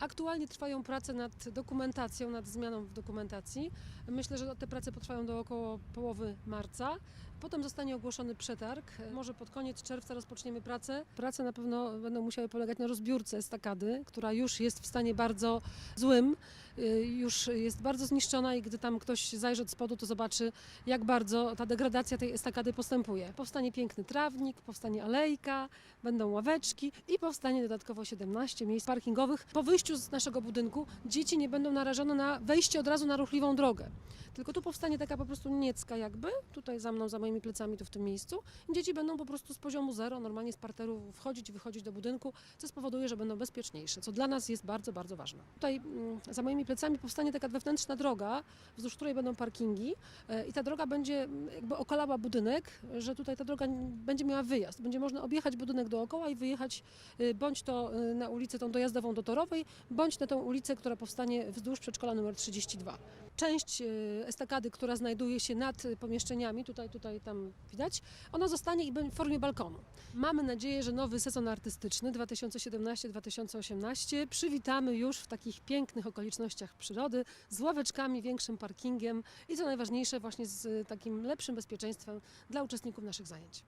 Aktualnie trwają prace nad dokumentacją, nad zmianą w dokumentacji. Myślę, że te prace potrwają do około połowy marca. Potem zostanie ogłoszony przetarg. Może pod koniec czerwca rozpoczniemy pracę. Prace na pewno będą musiały polegać na rozbiórce estakady, która już jest w stanie bardzo złym, już jest bardzo zniszczona i gdy tam ktoś zajrzy od spodu, to zobaczy, jak bardzo ta degradacja tej estakady postępuje. Powstanie piękny trawnik, powstanie alejka, będą ławeczki i powstanie dodatkowo 17 miejsc parkingowych. Po wyjściu z naszego budynku dzieci nie będą narażone na wejście od razu na ruchliwą drogę. Tylko tu powstanie taka po prostu niecka jakby, tutaj za mną, za moimi plecami, tu w tym miejscu. Dzieci będą po prostu z poziomu zero, normalnie z parteru wchodzić wychodzić do budynku, co spowoduje, że będą bezpieczniejsze, co dla nas jest bardzo, bardzo ważne. Tutaj mm, za moimi plecami powstanie taka wewnętrzna droga, wzdłuż której będą parkingi e, i ta droga będzie mm, jakby okalała budynek, że tutaj ta droga będzie miała wyjazd. Będzie można objechać budynek dookoła i wyjechać y, bądź to y, na ulicę tą dojazdową do Torowej, bądź na tą ulicę, która powstanie wzdłuż przedszkola numer 32. Część y, estakady, która znajduje się nad y, pomieszczeniami, tutaj, tutaj, tam widać, ona zostanie i będzie w formie balkonu. Mamy nadzieję, że nowy sezon artystyczny 2017-2018 przywitamy już w takich pięknych okolicznościach przyrody, z ławeczkami, większym parkingiem i co najważniejsze właśnie z y, takim lepszym bezpieczeństwem dla uczestników naszych zajęć.